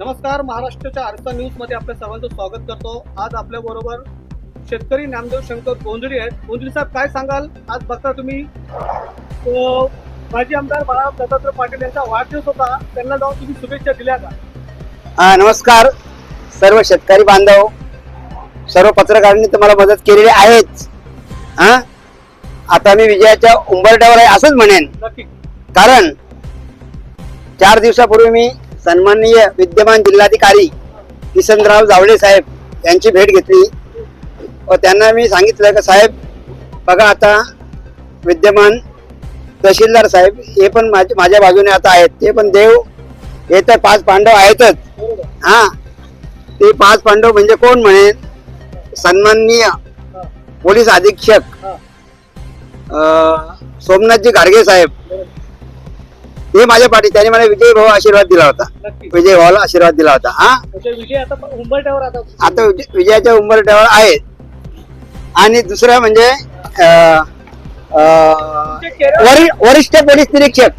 नमस्कार महाराष्ट्राच्या आरसा न्यूजमध्ये आपल्या सर्वांचं स्वागत करतो. आज आपल्या बरोबर शेतकरी नामदेव शंकर गोंधळी आहेत. गोंधळी साहेब काय सांगाल? आज बघता तुम्ही माजी आमदार बाळा दत्तात्रय पाटील यांचा वाढदिवस होता. त्यांना जाऊन तुम्ही शुभेच्छा दिल्या का? हा नमस्कार. सर्व शेतकरी बांधव सर्व पत्रकारांनी तुम्हाला मदत केलेली आहेच. हा आता मी विजयाच्या उंबरट्यावर आहे असंच म्हणेन. नक्की. कारण चार दिवसापूर्वी मी सन्माननीय विद्यमान जिल्हाधिकारी किसनराव जावळे साहेब यांची भेट घेतली. व त्यांना मी सांगितलं का साहेब बघा आता विद्यमान तहसीलदार साहेब हे पण माझ्या माझ्या बाजूने आता आहेत. ते पण देव हे तर पाच पांडव आहेतच. हा. ते पाच पांडव म्हणजे कोण म्हणेन सन्माननीय पोलीस अधीक्षक सोमनाथजी गाडगे साहेब. हे माझ्या पाठी त्यांनी मला विजय भाऊ आशीर्वाद दिला होता. विजय भाऊला आशीर्वाद दिला होता. हा? विजय आता विजयाच्या उंबरठ्यावर आहे. आणि दुसरं म्हणजे वरिष्ठ पोलीस निरीक्षक.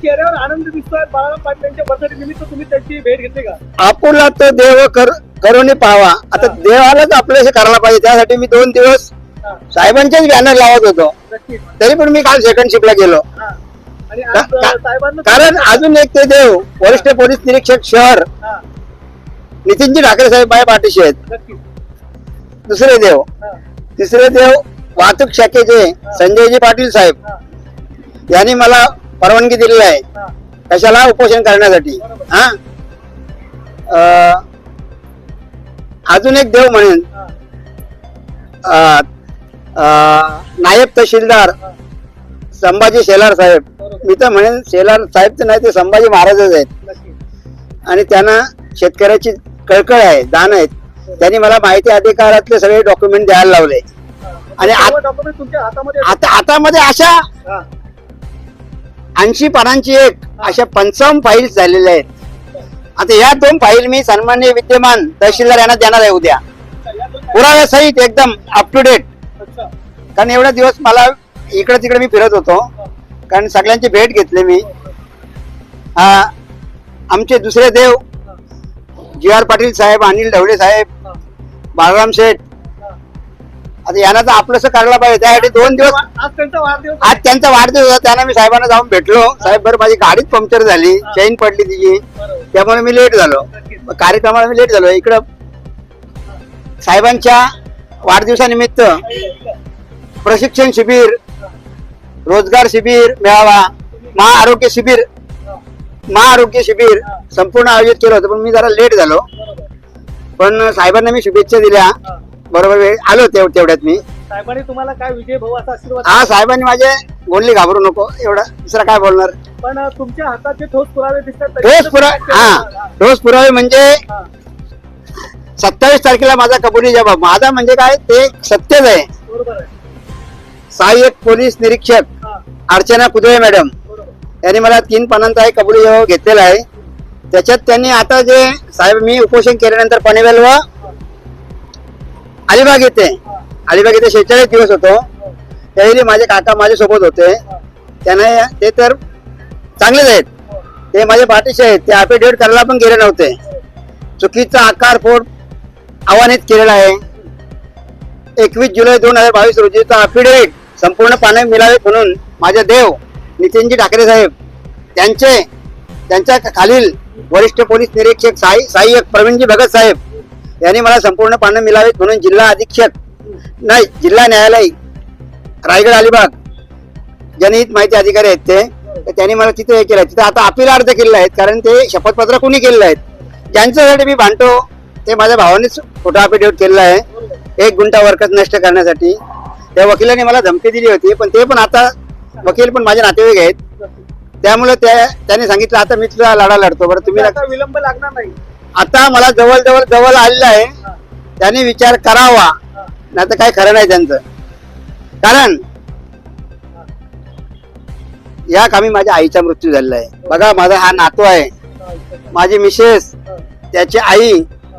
आपुला तो देव कर करून पाहावा आता देवालाच आपल्याशी करायला पाहिजे. त्यासाठी मी दोन दिवस साहेबांचेच बॅनर लावत होतो. तरी पण मी काल सेकंड शिपला गेलो. का- का- कारण अजून एक ते देव वरिष्ठ पोलीस निरीक्षक शहर. नितीनजी ठाकरे साहेब माझ्या पाठीशी आहेत. दुसरे देव. तिसरे देव वाहतूक शाखेचे संजयजी पाटील साहेब. यांनी मला परवानगी दिलेली आहे. कशाला उपोषण करण्यासाठी? हा? अं, अजून एक देव म्हणेन. अं, अं, नायब तहसीलदार. संभाजी शेलार साहेब. मी तर म्हणेन शेलार साहेब तर नाही ते संभाजी महाराजच आहेत. आणि त्यांना शेतकऱ्याची कळकळ आहे दान आहेत. त्यांनी मला माहिती अधिकारातले सगळे डॉक्युमेंट द्यायला लावले. आणि आत- हातामध्ये हातामध्ये अशा ऐंशी पानांची एक अशा पंचावन्न फाईल्स झालेल्या आहेत. आता या दोन फाईल मी सन्मान्य विद्यमान तहसीलदार यांना देणार आहे उद्या. या दोन पुराव्या सहित एकदम अप टू डेट कारण एवढा दिवस मला इकडे तिकडे मी फिरत होतो. कारण सगळ्यांची भेट घेतली मी. आमचे दुसरे देव जी आर पाटील साहेब अनिल ढवळे साहेब बाळराम शेठ. आता यांना तर आपलंच करायला पाहिजे. त्यासाठी दोन दिवस आज त्यांचा वाढदिवस होता. त्यांना मी साहेबांना जाऊन भेटलो. साहेब बरं माझी गाडीच पंक्चर झाली. चैन पडली तिची. त्यामुळे मी लेट झालो. कार्यक्रमाला मी लेट झालो. इकडं साहेबांच्या वाढदिवसानिमित्त प्रशिक्षण शिबिर रोजगार शिबिर मेळावा. महाआरोग्य शिबिर महाआरोग्य शिबिर संपूर्ण आयोजित केलं होतं पण मी जरा लेट झालो. पण साहेबांना मी शुभेच्छा दिल्या. बरोबर वेळ आलो तेव तेवढ्यात मी. साहेबांनी तुम्हाला काय विजय भाऊ असा आशीर्वाद हा साहेबांनी माझे बोलली घाबरू नको एवढा दुसरा काय बोलणार? पण तुमच्या हातात जे ठोस पुरावे दिसतात ठोस त्याच्यात पुरा काय हा? ठोस पुरावे म्हणजे सत्तावीस तारखेला माझा कबुली जबाब. माझा म्हणजे काय? ते सत्यच आहे. बरोबर आहे. सहाय्यक पोलीस निरीक्षक हा, अर्चना कुदळे मॅडम. यांनी मला तीन पानांचा एक कबुली जबाब घेतलेला आहे. त्याच्यात त्यांनी आता जे साहेब मी उपोषण केल्यानंतर पनवेल व अलिबाग येथे अलिबाग येथे शेहेचाळीस दिवस होतो. त्यावेळी माझे काका माझ्यासोबत होते. त्यांना ते तर चांगलेच आहेत. ते माझ्या पाठीशी आहेत. ते अफिडेविट करायला पण गेले नव्हते. चुकीचा आकार फोड आव्हानित केलेला आहे. एकवीस जुलै दोन हजार बावीस रोजीचा अफिडेविट संपूर्ण पाने मिळावेत म्हणून माझे देव नितीनजी ठाकरे साहेब त्यांचे त्यांच्या खालील वरिष्ठ पोलीस निरीक्षक साई सहाय्यक प्रवीणजी भगत साहेब यांनी मला संपूर्ण पानं मिळावेत म्हणून जिल्हा अधीक्षक नाही जिल्हा न्यायालय रायगड अलिबाग जनहित माहिती अधिकारी आहेत ते तर त्यांनी मला तिथे हे केलं. तिथे आता अपील अर्ज केलेला आहेत कारण ते शपथपत्र कुणी केलेलं आहेत? ज्यांच्यासाठी मी भांडतो ते माझ्या भावानेच खोटा अफिडेविट केलेला आहे. एक गुंठा वर्कच नष्ट करण्यासाठी. त्या वकिलाने मला धमकी दिली होती पण ते पण आता वकील पण माझे नातेवाईक आहेत. त्यामुळे त्या त्यांनी सांगितलं आता मी तुला लढा लढतो बरं तुम्ही आता विलंब लागणार नाही. आता मला जवळ जवळ जवळ आलेलं आहे. हा, त्यांनी विचार करावा. हा, नाही तर काय खरं नाही त्यांचं. कारण या कामी माझ्या आईचा मृत्यू झालेला आहे. बघा माझा हा नातू आहे. हा, माझी मिसेस हा, त्याची आई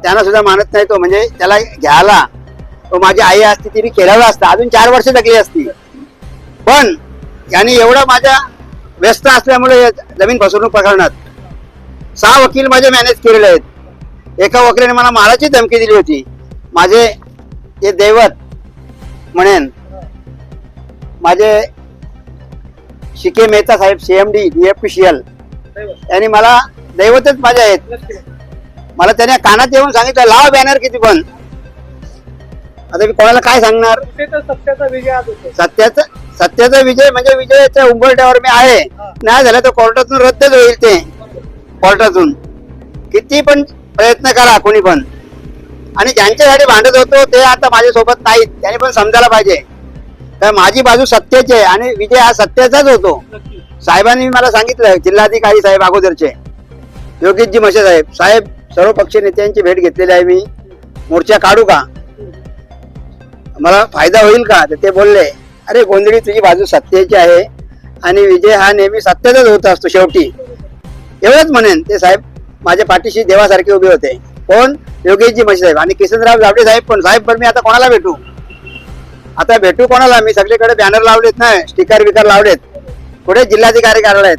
त्यांना सुद्धा मानत नाही तो. म्हणजे त्याला घ्यायला माझी आई असती तिने केलेलं असतं. अजून चार वर्ष जगली असती. पण यांनी एवढं माझ्या व्यस्त असल्यामुळे जमीन फसवणूक प्रकरणात सहा वकील माझे मॅनेज केलेले आहेत. एका वकिलाने मला माराची धमकी दिली होती. माझे हे दैवत म्हणेन माझे शिके मेहता साहेब सीएमडी डीएफपीसीएल दैवत. यांनी मला दैवतच माझे आहेत. मला त्याने कानात येऊन सांगितलं लाव बॅनर किती पण. आता मी कोणाला काय सांगणार? सत्याचा विजय सत्याचा सत्याचा विजय म्हणजे विजयाच्या उंबरट्यावर मी आहे. नाही झालं तर कोर्टातून रद्दच होईल ते. कोर्टातून. किती पण प्रयत्न करा कोणी पण. आणि ज्यांच्यासाठी भांडत होतो ते आता माझ्यासोबत नाहीत. त्यांनी पण समजायला पाहिजे. तर माझी बाजू सत्याची आहे आणि विजय हा सत्याचाच होतो. साहेबांनी मला सांगितलं जिल्हाधिकारी साहेब अगोदरचे. योगेशजी मशे साहेब. साहेब सर्व पक्ष नेत्यांची भेट घेतलेली आहे मी. मोर्चा काढू का? मला फायदा होईल का? तर ते बोलले अरे गोंधळी तुझी बाजू सत्तेची आहे आणि विजय हा नेहमी सत्तेचाच होत असतो शेवटी. एवढंच म्हणेन ते साहेब माझ्या पाठीशी देवासारखे उभे होते. कोण? योगेशजी मशे साहेब आणि किशनराव जावडे साहेब पण. साहेब पण मी आता कोणाला भेटू? आता भेटू कोणाला? मी सगळीकडे बॅनर लावलेत ना स्टिकर विकर लावलेत. पुढे जिल्हाधिकारी कार्यालयात.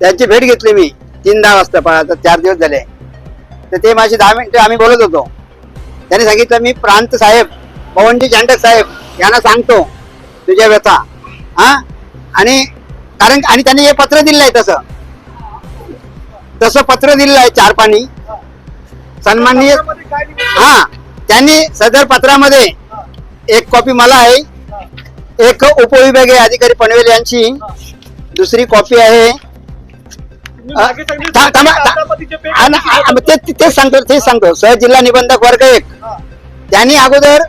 त्यांची भेट घेतली मी. तीन दहा वाजता पण आता चार दिवस झाले. तर ते माझी दहा मिनिटं आम्ही बोलत होतो. त्यांनी सांगितलं मी प्रांत साहेब. पवनजी चांडक साहेब यांना सांगतो तुझ्या व्यथा हा? आणि कारण आणि त्यांनी हे पत्र दिलं आहे तसं. तसं पत्र दिलेलं आहे चार पाणी सन्माननीय हा त्यांनी सदर पत्रामध्ये एक कॉपी मला आहे. एक उपविभागीय अधिकारी पनवेल यांची. दुसरी कॉपी आहे. तुम्ही ते- तेच सांगतो तेच सांगतो. सहजिल्हा निबंधक वर्ग एक. त्यांनी अगोदर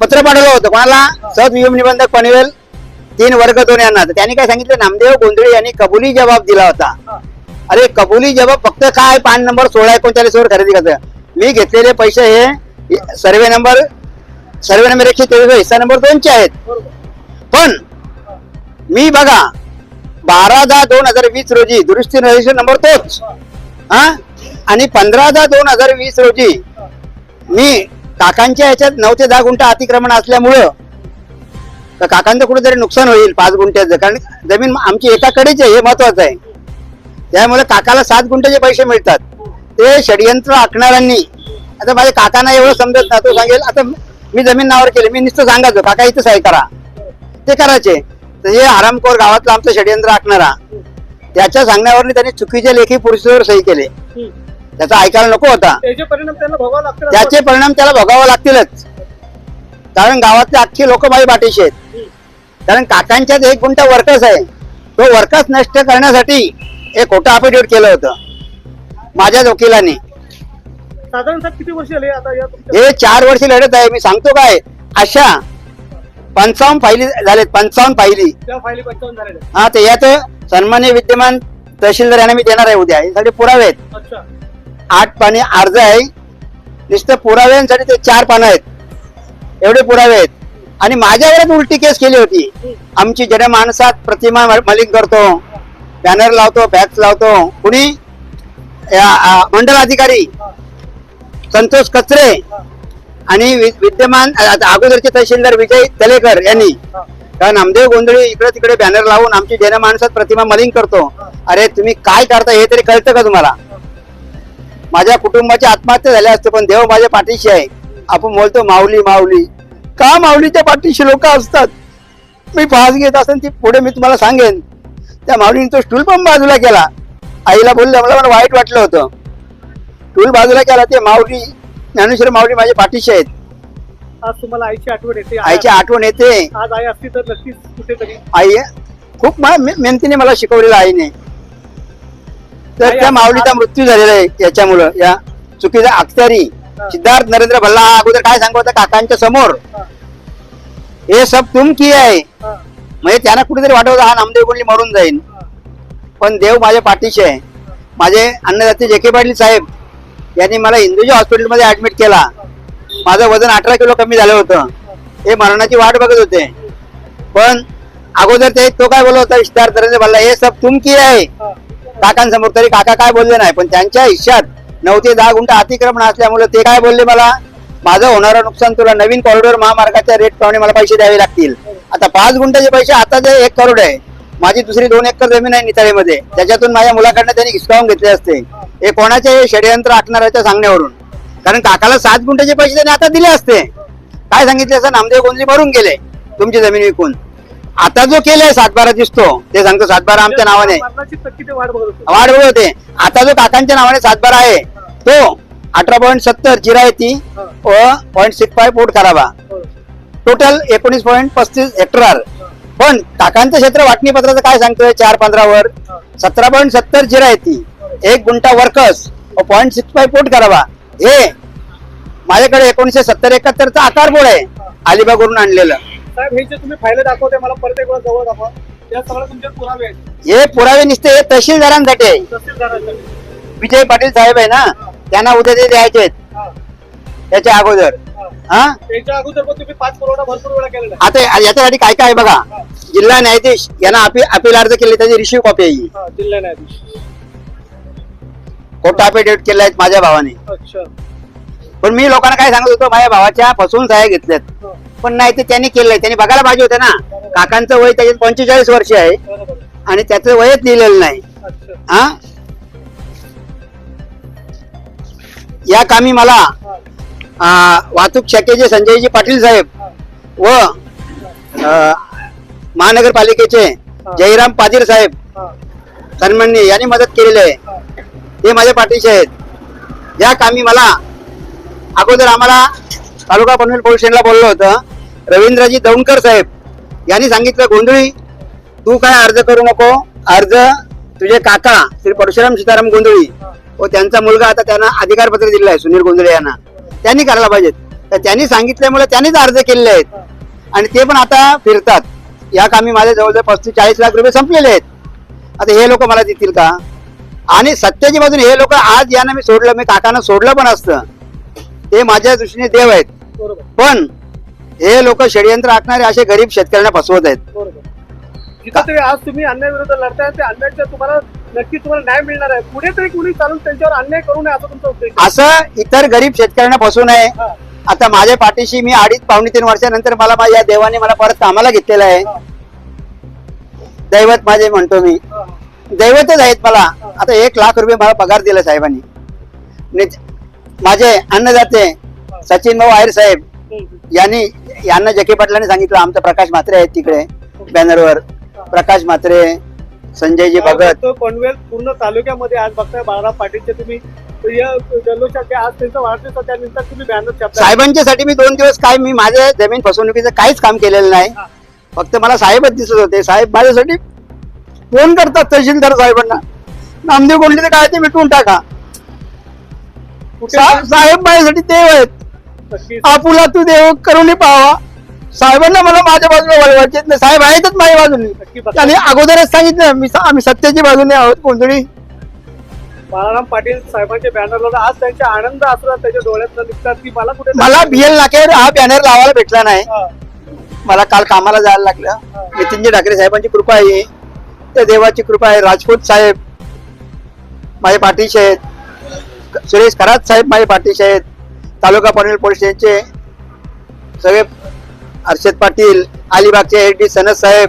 पत्र पाठवलं होतं. कोणाला? सहज नियम निबंधक पनवेल तीन वर्ग दोन यांना. त्यांनी काय सांगितलं? नामदेव गोंधळे यांनी कबुली जबाब दिला होता. अरे कबुली जबाब फक्त काय? पान नंबर सोळा एकोणचाळीस वर खरेदी करतं मी घेतलेले पैसे हे सर्वे नंबर सर्वे नंबर एकशे तेवीस हिस्सा नंबर दोनचे आहेत. पण मी बघा बारा दहा दोन हजार वीस रोजी दुरुस्ती रजिस्टर नंबर तोच. हा? आणि पंधरा दहा दोन हजार वीस रोजी मी काकांच्या याच्यात नऊ ते दहा गुंठा अतिक्रमण असल्यामुळं तर काकांचं कुठेतरी नुकसान होईल पाच गुंठ्याचं. कारण जमीन आमची एकाकडेच आहे हे महत्वाचं आहे. त्यामुळे काकाला सात गुंठ्याचे पैसे मिळतात. ते षडयंत्र आखणाऱ्यांनी आता माझ्या काकांना एवढं समजत ना तो सांगेल आता मी जमीन नावावर केली मी नुसतं सांगायचो काका इथं सही करा. ते करायचे. तर हे आरामकोर गावातलं आमचं षडयंत्र आखणारा त्याच्या सांगण्यावर त्यांनी चुकीच्या लेखी पुरुषावर सही केले. त्याचा ऐकायला नको होता. त्याचे परिणाम त्यांना भोगावं लागतील असं त्याचे परिणाम त्याला भोगावे लागतीलच. कारण गावातले अख्खे लोक माझ्या पाठीशी आहेत. कारण काकांच्यात एक गुंठा वर्कर्स आहे. तो वर्कर्स नष्ट करण्यासाठी एक खोटं अफिडेविट केलं होतं. माझ्याच वकिलांनी. साधारण साहेब किती वर्ष झाली आता या तुमच्या हे चार वर्ष लढत आहे. मी सांगतो काय? अशा पंचावन्न फायली झालेत. पंचावन्न फायली. त्या फायली पंचावन्न झालेल्या हा तर यात सन्मान्य विद्यमान तहसीलदार यांना मी देणार आहे उद्या. यासाठी पुरावे आहेत. अच्छा. आठ पाने अर्ज आहे. नुसतं पुराव्यांसाठी ते चार पानं आहेत. एवढे पुरावे आहेत. आणि माझ्यावरच उलटी केस केली होती. आमची जनमानसात प्रतिमा मलिक करतो. बॅनर लावतो बॅच लावतो. कुणी? मंडल अधिकारी. संतोष कचरे आणि वि- विद्यमान अगोदरचे तहसीलदार विजय तलेकर यांनी. कारण नामदेव गोंधळी इकडे तिकडे बॅनर लावून आमची जनमानसात प्रतिमा मलिन करतो. अरे तुम्ही काय करता हे तरी कळतं का तुम्हाला? माझ्या कुटुंबाची आत्महत्या झाल्या असते पण देव माझ्या पाठीशी आहे. आपण बोलतो माऊली माऊली. का माऊलीच्या पाठीशी लोक असतात? मी फास घेत असेल ती पुढे मी तुम्हाला सांगेन. त्या माऊलीने तो स्टूल पण बाजूला केला. आईला बोललं मला मला वाईट वाटलं होतं. स्टूल बाजूला केला ते माऊली ज्ञानेश्वर माऊली माझ्या पाठीशी आहेत. आज तुम्हाला आईची आठवण येते. आईची आठवण येते. आज आई असती तर नक्कीच कुठेतरी. आई खूप मेहनतीने मला शिकवलेलं आईने. तर त्या माऊलीचा मृत्यू झालेला आहे याच्यामुळं. या चुकीचा अख्तरी सिद्धार्थ नरेंद्र भल्ला हा अगोदर काय सांगत होता? काकांच्या समोर. हा, सब तुम की आहे म्हणजे त्यांना कुठेतरी होतं हा नामदेव कोणी मरून जाईल. पण देव माझ्या पाठीशी आहे. माझे अन्नदाते जे के पाटील साहेब यांनी मला हिंदूच्या हॉस्पिटलमध्ये ऍडमिट केला. माझं वजन अठरा किलो कमी झालं होतं. हे मरणाची वाट बघत होते. पण अगोदर ते तो काय बोलत होता सिद्धार्थ नरेंद्र भल्ला हे सब तुम की आहे. काकांसमोर तरी काका काय बोलले नाही पण त्यांच्या हिश्श्यात नऊ ते दहा गुंठ अतिक्रमण असल्यामुळे ते काय बोलले मला? माझं होणारं नुकसान तुला नवीन कॉरिडॉर महामार्गाच्या रेट प्रमाणे मला पैसे द्यावे लागतील. आता पाच गुंठाचे पैसे आता जे एक करोड आहे. माझी दुसरी दोन एकर जमीन आहे निताळीमध्ये. त्याच्यातून माझ्या मुलाकडनं त्यांनी हिसकावून घेतले असते. हे कोणाचे? हे षडयंत्र आखणाऱ्याच्या सांगण्यावरून. कारण काकाला सात गुंठाचे पैसे त्यांनी आता दिले असते. काय सांगितले असं? नामदेव गोंधळी भरून गेले. तुमची जमीन विकून. आता जो केलाय सातबारा दिसतो ते सांगतो सातबारा आमच्या नावाने. वाढ बघत होते. आता जो काकांच्या नावाने सातबारा आहे तो अठरा पॉईंट सत्तर जिरायती हा. व पॉईंट सिक्स फाय करावा हो. टोटल एकोणीस पॉईंट पस्तीस हेक्टर पण काकांचं क्षेत्र वाटणी पत्राचं काय सांगतोय? चार पंधरावर. हा. सतरा पॉईंट सत्तर जिरायती एक गुंठा वर्कर्स व पॉईंट सिक्स फाय पोट करावा हे माझ्याकडे एकोणीसशे सत्तर एकाहत्तरचा आकार बोर्ड आहे अलिबागवरून आणलेलं. साहेब हे जे तुम्ही फायले दाखवते मला परत एक वेळा जवळ दाखवा. या सगळं तुमचे पुरावे आहेत. हे पुरावे निसते हे तहसीलदारांसाठी आहे. तहसीलदारांसाठी. विजय पाटील साहेब आहे ना त्यांना उद्या ते द्यायचे आहेत. हा, त्याच्या अगोदर. हा. हा? त्याच्या अगोदर पण तुम्ही पाच पुरवठा भरपूर वेळा केलेला आहे. आता याच्यासाठी काय काय आहे बघा. जिल्हा न्यायाधीश यांना अपील अपील अर्ज केले त्याची रिसिव्ह कॉपी आहे ही. हा, जिल्हा न्यायाधीश. खोटा अफिडेव्हिट केलाय माझ्या भावाने. अच्छा. पण मी लोकांना काय सांगत होतो माझ्या भावाच्या फसवून सह्या घेतल्यात. हा, पण नाही ते त्यांनी केलंय. त्यांनी बघायला पाहिजे होतं ना. काकांचं वय त्याच्यात पंचेचाळीस वर्ष आहे. आणि त्याचं वयच लिहिलेलं नाही. हा? या कामी मला वाहतूक शाखेचे संजयजी पाटील साहेब व महानगरपालिकेचे जयराम पाटील साहेब सन्माननीय यांनी मदत केलेली आहे. ते माझ्या पाठीचे आहेत. या कामी मला अगोदर आम्हाला तालुका पनवेल पोलीस स्टेशनला बोललो होतं. रवींद्रजी दौंडकर साहेब यांनी सांगितलं गोंधळी तू काय अर्ज करू नको? अर्ज तुझे काका श्री परशुराम सीताराम गोंधळी व त्यांचा मुलगा आता त्यांना अधिकारपत्र दिलं आहे सुनील गोंधळे यांना. त्यांनी करायला पाहिजेत. तर त्यांनी सांगितल्यामुळे त्यांनीच अर्ज केलेले आहेत. आणि ते पण आता फिरतात. या कामी माझे जवळजवळ पस्तीस चाळीस लाख रुपये संपलेले आहेत. आता हे लोक मला देतील का? आणि सत्याची बाजून हे लोक आज यांना मी सोडलं मी काकांना सोडलं पण असतं. ते माझ्या दृष्टीने देव आहेत. पण हे लोक षडयंत्र आखणारे असे गरीब शेतकऱ्यांना फसवत आहेत. जिथं तरी आज तुम्ही अन्याय विरुद्ध लढताय ते अन्यायाच्या तुम्हाला नक्की तुम्हाला न्याय मिळणार आहे. पुढे तरी कुणी चालून त्यांच्यावर अन्याय करू नये असा तुमचा उद्देश आहे. असं इतर गरीब शेतकऱ्यांना फसवू नये. हा, आता माझ्या पाठीशी मी अडीच पावणे तीन वर्षानंतर मला मा- या देवाने मला परत कामाला घेतलेलं आहे. दैवत माझे म्हणतो मी. हा, दैवतच आहेत मला. आता एक लाख रुपये मला पगार दिला साहेबांनी. माझे अन्नदाते सचिन भाऊ आयर साहेब. यांनी यांना जके पाटलांनी सांगितलं आमचा प्रकाश म्हात्रे आहेत तिकडे बॅनरवर. प्रकाश म्हात्रे संजयजी भगत. पनवेल पूर्ण तालुक्यामध्ये आज बघताय बाळाराम पाटीलचे तुम्ही या जल्लोषाचे आज त्यांचा वाढदिवस आहे, त्यानिमित्त तुम्ही बॅनर छापताय. साहेबांच्यासाठी मी दोन दिवस काय मी माझ्या जमीन फसवणुकीचं काहीच काम केलेलं नाही. फक्त मला साहेबच दिसत होते. साहेब माझ्यासाठी फोन करतात तहसीलदार साहेबांना. नामदेव कोंडले काय ते मिटवून टाका. साहेब माझ्यासाठी देव आहेत. नक्कीच. आपुला तू देव करून पाहावा साहेबांना मला माझ्या बाजूला वळवायचे नाही साहेब आहेतच माझ्या बाजूने. त्यांनी अगोदरच सांगितलं मी आम्ही सत्याची बाजूने आहोत कोणतरी. बाळाराम पाटील साहेबांचे बॅनर लावला आज त्यांचे आनंद असला त्याच्या डोळ्यात निघतात की मला कुठे मला बीएल नाक्यावर हा बॅनर लावायला भेटला नाही. मला काल कामाला जायला लागलं. नितीनजी ठाकरे साहेबांची कृपा आहे. त्या देवाची कृपा आहे. राजपूत साहेब माझे पाठीचे आहेत. सुरेश खरात साहेब माझे पाठीचे आहेत. तालुका पनवेल पोलीस स्टेशनचे सगळे हर्षद पाटील अलिबागचे एच डी सनद साहेब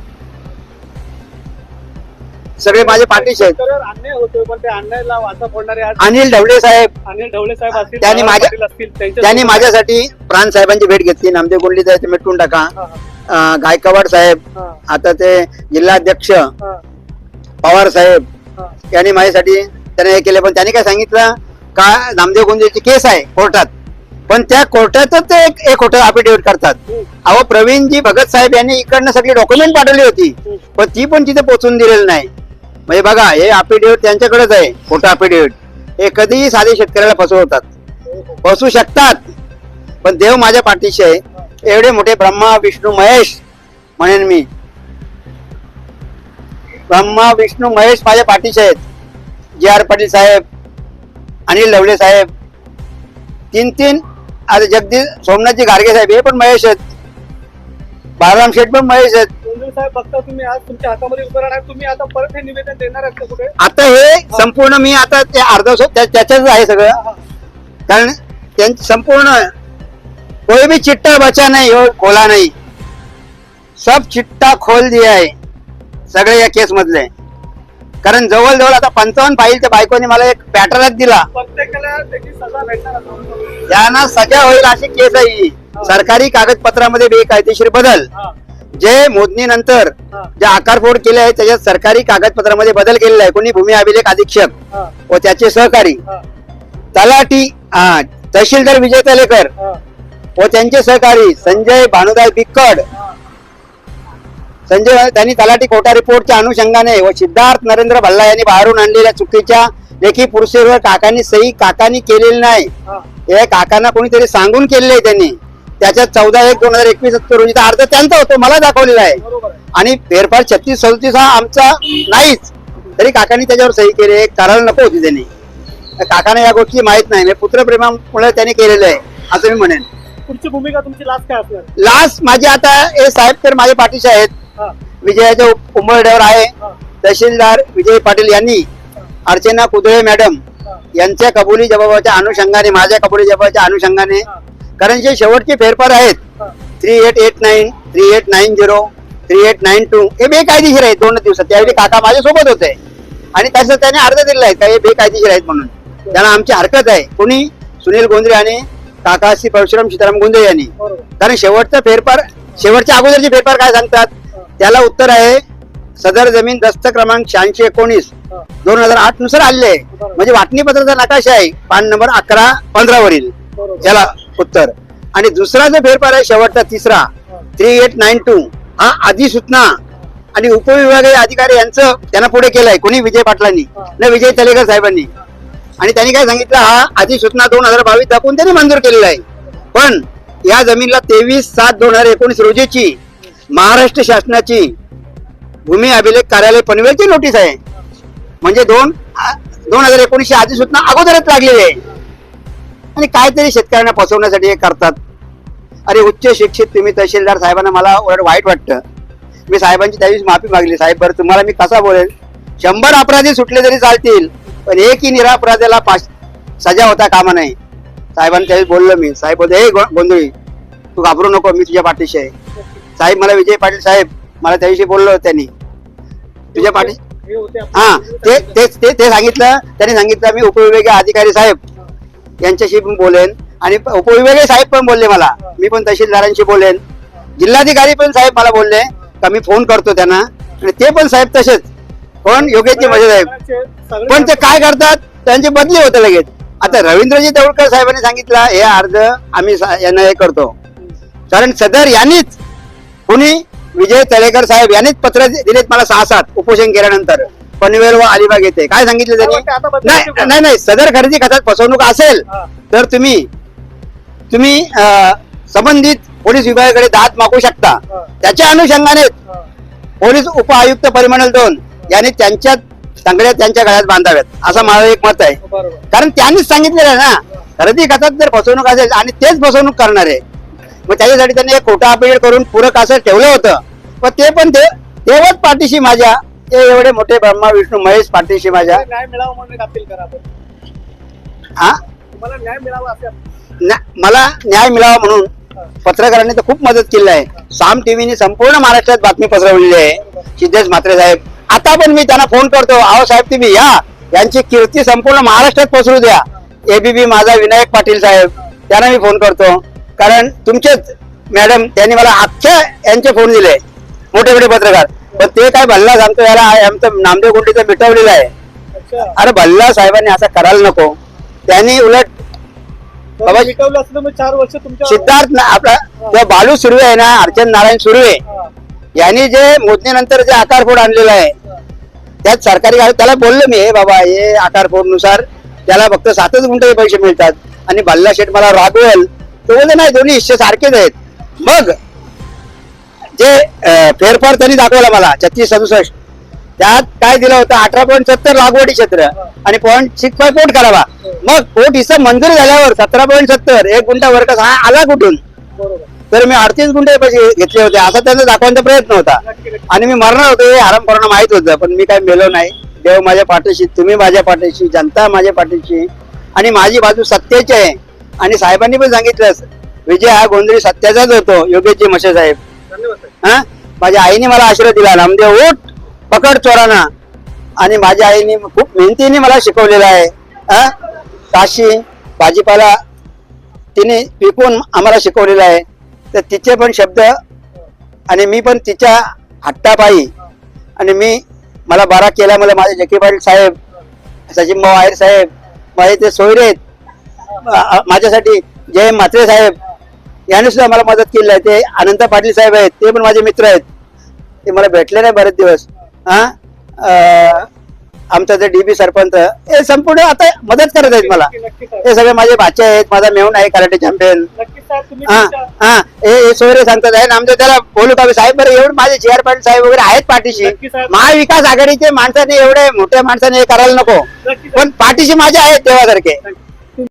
सगळे माझे पाठीचे आहेत शेतकऱ्यावर अन्याय होतोय पण त्या अन्यायाला वाचा फोडणारे आज अनिल ढवळे साहेब. अनिल ढवळे साहेब असतील त्यांनी माझ्या- पाटील असतील त्यांच्या त्यांनी माझ्यासाठी प्राण साहेबांची भेट घेतली. नामदेव गोंडली ते मिटवून टाका. हा, अं, गायकवाड साहेब हा, आता ते जिल्हाध्यक्ष हा, पवार साहेब हा, यांनी माझ्यासाठी त्याने हे केले. पण त्यांनी काय सांगितलं? का नामदेव गुंजेची केस आहे कोर्टात? पण त्या कोर्टातच ते एक एक खोटं अफिडेव्हिट करतात. अहो प्रवीणजी भगत साहेब यांनी इकडनं सगळी डॉक्युमेंट पाठवली होती. पण ती पण तिथे पोचून दिलेली नाही. म्हणजे बघा हे अफिडेव्हिट त्यांच्याकडेच आहे खोटं अफिडेव्हिट हे कधीही साधे शेतकऱ्याला फसवतात. फसू शकतात. पण देव माझ्या पाठीशी आहे. एवढे मोठे ब्रह्मा विष्णू महेश म्हणेन मी. ब्रह्मा विष्णू महेश माझ्या पाठीशी आहेत. जे आर पाटील साहेब अनिल लवले साहेब तीन तीन आता जगदीश सोमनाथजी गार्गे साहेब हे पण महेश आहेत. बाळराम शेठ पण महेश आहेत. गोंधळ साहेब बघता तुम्ही आज तुमच्या हातामध्ये उभं राहणार तुम्ही आता परत हे निवेदन देणार आहेत का कुठे? आता हे संपूर्ण मी आता ते अर्ध त्याच्याच आहे सगळं. हा, कारण त्यांचं संपूर्ण कोई भी चिट्टा बचा नहीं और खोला नहीं. सब चिट्टा खोल दिया है सगळे या केस मधले कारण जवळजवळ आता पंचावन्न फाईल त्या बायकोने मला एक पॅटर्नच दिला. त्याची सजा होईल अशी केस आहे. सरकारी कागदपत्रामध्ये बेकायदेशीर बदल. जे मोजणीनंतर हा, जे आकारफोड केले आहे त्याच्यात सरकारी कागदपत्रामध्ये बदल केलेला आहे. कोणी भूमी अभिलेख अधीक्षक व त्याचे सहकारी. तलाठी तहसीलदार विजय तलेकर व त्यांचे सहकारी संजय भानुदाय बिक्कड. संजय त्यांनी तलाठी कोटा रिपोर्टच्या अनुषंगाने व सिद्धार्थ नरेंद्र भल्ला यांनी बाहेरून आणलेल्या चुकीच्या लेखी पुरुषेवर काकांनी सही काकांनी केलेली नाही. हा. काकांना कोणीतरी सांगून केलेले आहे त्यांनी. त्याच्यात चौदा एक दोन हजार एकवीस रोजीचा अर्ज त्यांचा होतो मला दाखवलेला आहे. आणि फेरफार छत्तीस सदतीस हा आमचा नाहीच. तरी काकांनी त्याच्यावर सही केली करायला नको होती त्यांनी. काकांना या गोष्टी माहीत नाही. पुत्रप्रेमामुळे त्यांनी केलेलं आहे असं मी म्हणेन. पुढची भूमिका तुमची लास्ट काय असणार? लास्ट माझे आता हे साहेब तर माझ्या पाठीचे आहेत. विजयाच्या उंबरड्यावर आहे. तहसीलदार विजय पाटील यांनी अर्चना कुदळे मॅडम यांच्या कबुली जबाबाच्या अनुषंगाने माझ्या कबुली जबाबाच्या अनुषंगाने कारण जे शेवटचे फेरफार आहेत. Three eight eight nine three eight nine zero three eight nine two हे बेकायदेशीर आहेत दोन दिवसात. त्यावेळी काका माझ्या सोबत होते. आणि त्याचं त्याने अर्ज दिलेला आहे का हे बेकायदेशीर आहेत म्हणून. त्यांना आमची हरकत आहे. कोणी? सुनील गोंद्रे आणि काका श्री परशुराम सीताराम गोंधळे यांनी. कारण शेवटचा फेरफार शेवटच्या अगोदरचे फेरफार काय सांगतात? त्याला उत्तर आहे सदर जमीन दस्त क्रमांक शहाऐंशी एकोणीस. दोन हजार आठनुसार आलेले आहे. म्हणजे वाटणी पत्राचा नकाशा आहे. पान नंबर अकरा पंधरा वरील याला उत्तर. आणि दुसरा जो फेरफार आहे शेवटचा तिसरा. Three eight nine two. हा अधिसूचना आणि उपविभागीय अधिकारी यांचं त्यांना पुढे केलंय. कोणी? विजय पाटलांनी. न विजय तलेकर साहेबांनी. आणि त्यांनी काय सांगितलं? हा अधिसूचना दोन हजार बावीस दाखवून त्यांनी मंजूर केलेला आहे. पण या जमीनला तेवीस सात दोन हजार एकोणीस रोजीची महाराष्ट्र शासनाची भूमी अभिलेख कार्यालय पनवेलची नोटीस आहे. म्हणजे दोन दोन हजार एकोणीसशे आधी सूचना अगोदरच लागलेली आहे. आणि काहीतरी शेतकऱ्यांना फसवण्यासाठी हे करतात. अरे उच्च शिक्षित तुम्ही तहसीलदार साहेबांना मला उलट वाईट वाटतं. मी साहेबांची त्यावेळी माफी मागली. साहेब बरं तुम्हाला मी कसा बोलेल? शंभर अपराधी सुटले तरी चालतील पण एकही निरापराधाला पाच सजा होता कामा नाही साहेबांनी त्यावेळी बोललो मी. साहेब बोलतो हे गो- गोंधळी तू घाबरू नको मी तुझ्या पाठीशी आहे. साहेब मला विजय पाटील साहेब मला त्याविषयी बोललो त्यांनी. तुझ्या पाठी हे हा ते ते ते ते सांगितलं त्यांनी सांगितलं मी उपविभागीय अधिकारी साहेब यांच्याशी पण बोलेन. आणि उपविभागीय साहेब पण बोलले मला. मी पण तहसीलदारांशी बोलेन. जिल्हाधिकारी पण साहेब मला बोलले का मी फोन करतो त्यांना. आणि ते पण साहेब तसेच. पण योगेशजी माझे साहेब पण ते काय करतात? त्यांची बदली होते लगेच. आता रवींद्रजी देवळकर साहेबांनी सांगितलं हे अर्ज आम्ही यांना हे करतो. कारण सदर यांनीच कुणी विजय तळेकर साहेब यांनीच पत्र दिलेत मला सहा सात उपोषण केल्यानंतर. पनवेल व अलिबाग येथे. काय सांगितलं त्यांनी? नाही? नाही नाही. सदर खरेदी खात्यात फसवणूक असेल तर तुम्ही तुम्ही संबंधित पोलीस विभागाकडे दाद मागू शकता. त्याच्या अनुषंगाने. पोलीस उप आयुक्त परिमंडल दोन यांनी त्यांच्या तांगड्या त्यांच्या गळ्यात बांधाव्यात. असं माझं एक मत आहे. कारण त्यांनीच सांगितलेलं आहे ना खरेदी खात्यात जर फसवणूक असेल आणि तेच फसवणूक करणार आहे मग त्याच्यासाठी त्यांनी एक खोटा अपडेट करून पूरक असं ठेवलं होतं. पण ते पण ते तेव्हाच पाठीशी माझ्या. ते एवढे मोठे ब्रह्मा विष्णू महेश पाठीशी माझ्या. न्याय मिळावा म्हणून एक अपील करा आपण हा? तुम्हाला न्याय मिळावा असे आप- न- मला न्याय मिळावा म्हणून पत्रकारांनी तर खूप मदत केली आहे. साम टीव्हीने संपूर्ण महाराष्ट्रात बातमी पसरवलेली आहे. सिद्धेश म्हात्रे साहेब. आता पण मी त्यांना फोन करतो. आहो साहेब तुम्ही या. यांची कीर्ती संपूर्ण महाराष्ट्रात पसरू द्या. एबीबी माझा विनायक पाटील साहेब. त्यांना मी फोन करतो. कारण तुमचेच मॅडम त्यांनी मला अख्ख्या यांचे फोन दिले मोठे मोठे पत्रकार. पण ते काय भल्ला सांगतो याला आमचं नामदेव गुंडीचं मिटवलेलं आहे. अरे भल्ला साहेबांनी असं करायला नको. त्यांनी उलट बाबा- चार वर्ष सिद्धार्थ ना- आपला जो बालू सुर्वे आहे ना अर्चन नारायण सुर्वे यांनी जे मोजणीनंतर जे आकारफोड आणलेलं आहे. त्यात सरकारी गाडी त्याला बोललो मी हे बाबा हे आकारफोडनुसार त्याला फक्त सातच गुंठे पैसे मिळतात आणि बल्ला शेठ मला रागवेल. तो नाही दोन्ही हिस्से सारखेच आहेत. मग जे फेरफार त्यांनी दाखवला मला छत्तीस सदुसष्ट. त्यात काय दिलं होतं? अठरा पॉईंट सत्तर लागवडी क्षेत्र आणि पॉईंट सिक्स फाय पोट करावा. मग पोट हिस्सा मंजूर झाल्यावर सतरा पॉईंट सत्तर एक गुंठा वर्ग हा आला कुठून? तर मी अडतीस गुंठे पैसे घेतले होते असा त्यांचा दाखवण्याचा प्रयत्न होता. आणि मी मरणार होतो हे आराम करणं माहीत होतं पण मी काय मेलो नाही. देव माझ्या पाठीशी तुम्ही माझ्या पाठीशी जनता माझ्या पाठीशी. आणि माझी बाजू सत्तेची आहे. आणि साहेबांनी पण सांगितलं विजय हा गोंधळी सत्याचाच होतो योगेशजी मशे साहेब. हा? माझ्या आईने मला आशीर्वाद दिला नामदेव उठ पकड चोराना. आणि माझ्या आईने खूप मेहनतीने मला शिकवलेलं आहे. हा? काशी भाजीपाला तिने विकून आम्हाला शिकवलेलं आहे. तर तिचे पण शब्द आणि मी पण तिच्या हट्टापायी. आणि मी मला बारा केला मला माझे जकी पाटील साहेब सचिन भाऊ आहेर साहेब माझे ते सोयरे आहेत माझ्यासाठी जय म्हात्रे साहेब. यांनी सुद्धा मला मदत केली आहे. ते अनंत पाटील साहेब आहेत. ते पण माझे मित्र आहेत. ते मला भेटले नाही बरेच दिवस. हा? आमचा ते डीबी सरपंच हे संपूर्ण आता मदत करत आहेत मला. हे सगळे माझे भाचे आहेत. माझा मेहून आहे कराटे चॅम्पियन हा हा. हे सोयरे सांगतात. आहे नामदेव त्याला बोलू का? साहेब बरं एवढे माझे जी आर पाटील साहेब वगैरे आहेत पाठीशी. महाविकास आघाडीचे माणसाने एवढे मोठ्या माणसाने हे करायला नको. पण पाठीशी माझे आहेत देवासारखे.